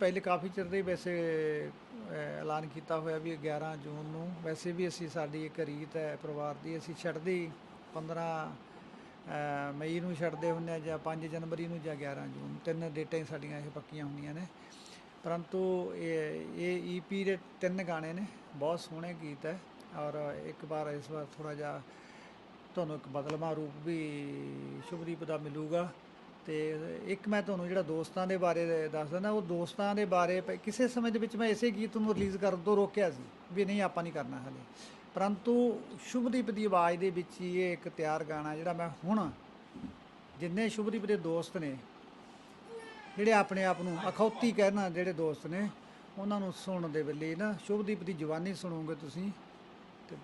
ਪਹਿਲੇ ਕਾਫੀ ਚਿਰ ਦੇ ਵੈਸੇ ਐਲਾਨ ਕੀਤਾ ਹੋਇਆ ਵੀ 11 ਜੂਨ ਨੂੰ। ਵੈਸੇ ਵੀ ਅਸੀਂ ਸਾਡੀ ਇੱਕ ਰੀਤ ਹੈ ਪਰਿਵਾਰ ਦੀ, ਅਸੀਂ ਛੱਡਦੇ ਹੀ 15 ਮਈ ਨੂੰ ਛੱਡਦੇ ਹੁੰਦੇ ਆ ਜਾਂ 5 ਜਨਵਰੀ ਨੂੰ ਜਾਂ 11 ਜੂਨ। ਤਿੰਨ ਡੇਟਾਂ ਹੀ ਸਾਡੀਆਂ ਇਹ ਪੱਕੀਆਂ ਹੁੰਦੀਆਂ ਨੇ। ਪਰੰਤੂ ਇਹ ਇਹ ਈਪੀ ਦੇ ਤਿੰਨ ਗਾਣੇ ਨੇ, ਬਹੁਤ ਸੋਹਣੇ ਗੀਤ ਹੈ। ਔਰ ਇੱਕ ਵਾਰ, ਇਸ ਵਾਰ ਥੋੜਾ ਜਿਹਾ ਤੁਹਾਨੂੰ ਇੱਕ ਬਦਲਵਾਂ ਰੂਪ ਵੀ ਸ਼ੁਭਦੀਪ ਦਾ ਮਿਲੂਗਾ। ਤੇ ਇੱਕ ਮੈਂ ਤੁਹਾਨੂੰ ਜਿਹੜਾ ਦੋਸਤਾਂ ਦੇ ਬਾਰੇ ਦੱਸ ਦਿੰਦਾ, ਉਹ ਦੋਸਤਾਂ ਦੇ ਬਾਰੇ ਕਿਸੇ ਸਮੇਂ ਦੇ ਵਿੱਚ ਮੈਂ ਇਸੇ ਗੀਤ ਨੂੰ ਰਿਲੀਜ਼ ਕਰਨ ਤੋਂ ਰੋਕਿਆ ਸੀ ਵੀ ਨਹੀਂ, ਆਪਾਂ ਨਹੀਂ ਕਰਨਾ ਹਲੇ। ਪਰੰਤੂ ਸ਼ੁਭਦੀਪ ਦੀ ਆਵਾਜ਼ ਦੇ ਵਿੱਚ ਹੀ ਇਹ ਇੱਕ ਤਿਆਰ ਗਾਣਾ ਜਿਹੜਾ ਮੈਂ ਹੁਣ ਜਿੰਨੇ ਸ਼ੁਭਦੀਪ ਦੇ ਦੋਸਤ ਨੇ, ਜਿਹੜੇ ਆਪਣੇ ਆਪ ਨੂੰ ਅਖੌਤੀ ਕਹਿਣਾ ਜਿਹੜੇ ਦੋਸਤ ਨੇ, ਉਹਨਾਂ ਨੂੰ ਸੁਣਨ ਦੇ ਵੇਲੇ ਨਾ ਸ਼ੁਭਦੀਪ ਦੀ ਜਵਾਨੀ ਸੁਣੋਗੇ ਤੁਸੀਂ ਤੇ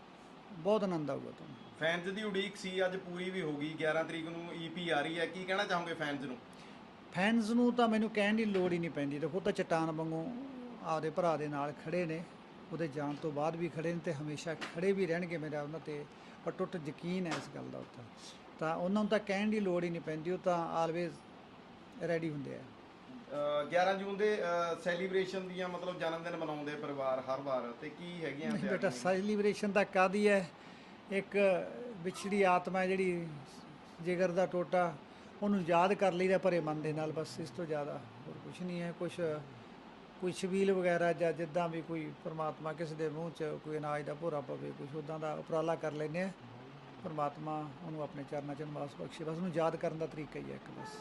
ਬਹੁਤ ਆਨੰਦ ਆਊਗਾ ਤੁਹਾਨੂੰ। ਫੈਨਸ ਦੀ ਉਡੀਕ ਸੀ ਅੱਜ ਪੂਰੀ ਵੀ ਹੋ ਗਈ। 11 ਤਰੀਕ ਨੂੰ ਈਪੀ ਆ ਰਹੀ ਹੈ। ਕੀ ਕਹਿਣਾ ਚਾਹੋਗੇ ਫੈਨਸ ਨੂੰ? ਫੈਨਸ ਨੂੰ ਤਾਂ ਮੈਨੂੰ ਕਹਿਣ ਦੀ ਲੋੜ ਹੀ ਨਹੀਂ ਪੈਂਦੀ। ਦੇਖੋ ਤਾਂ ਚਟਾਨ ਵਾਂਗੂ ਆਪਦੇ ਭਰਾ ਦੇ ਨਾਲ ਖੜੇ ਨੇ। ਉਹਦੇ ਜਾਣ ਤੋਂ ਬਾਅਦ ਵੀ ਖੜੇ ਨੇ ਤੇ ਹਮੇਸ਼ਾ ਖੜੇ ਵੀ ਰਹਿਣਗੇ ਮੇਰਾ ਉਹਨਾਂ ਤੇ ਅਟੁੱਟ ਯਕੀਨ ਹੈ ਇਸ ਗੱਲ ਦਾ ਉੱਤੇ ਤਾਂ ਉਹਨਾਂ ਨੂੰ ਤਾਂ ਕਹਿਣ ਦੀ ਲੋੜ ਹੀ ਨਹੀਂ ਪੈਂਦੀ। ਉਹ ਤਾਂ ਆਲਵੇਜ਼ ਰੈਡੀ ਹੁੰਦੇ ਆ। ਅਹ 11 ਜੂਨ ਦੇ ਸੈਲੀਬ੍ਰੇਸ਼ਨ ਦੀਆਂ ਮਤਲਬ ਜਨਮ ਦਿਨ ਮਨਾਉਂਦੇ ਪਰਿਵਾਰ ਹਰ ਵਾਰ। ਤੇ ਕੀ ਹੈਗੀਆਂ? ਬੇਟਾ ਸੈਲੀਬ੍ਰੇਸ਼ਨ ਤਾਂ ਕਾਦੀ ਹੈ? ਇੱਕ ਵਿਛੜੀ ਆਤਮਾ ਹੈ ਜਿਹੜੀ ਜਿਗਰ ਦਾ ਟੋਟਾ, ਉਹਨੂੰ ਯਾਦ ਕਰ ਲਈਦਾ ਭਰੇ ਮਨ ਦੇ ਨਾਲ, ਬਸ ਇਸ ਤੋਂ ਜ਼ਿਆਦਾ ਹੋਰ ਕੁਝ ਨਹੀਂ ਹੈ। ਕੁਝ ਕੋਈ ਛਬੀਲ ਵਗੈਰਾ ਜਾਂ ਜਿੱਦਾਂ ਵੀ ਕੋਈ ਪਰਮਾਤਮਾ ਕਿਸੇ ਦੇ ਮੂੰਹ 'ਚ ਕੋਈ ਅਨਾਜ ਦਾ ਭੋਰਾ ਪਵੇ ਕੁਝ ਉਦਾਂ ਦਾ ਉਪਰਾਲਾ ਕਰ ਲੈਂਦੇ ਆ ਪਰਮਾਤਮਾ ਉਹਨੂੰ ਆਪਣੇ ਚਰਨਾਂ 'ਚ ਨਿਵਾਸ ਬਖਸ਼ੇ, ਬਸ ਉਹਨੂੰ ਯਾਦ ਕਰਨ ਦਾ ਤਰੀਕਾ ਹੀ ਹੈ ਇੱਕ, ਬਸ।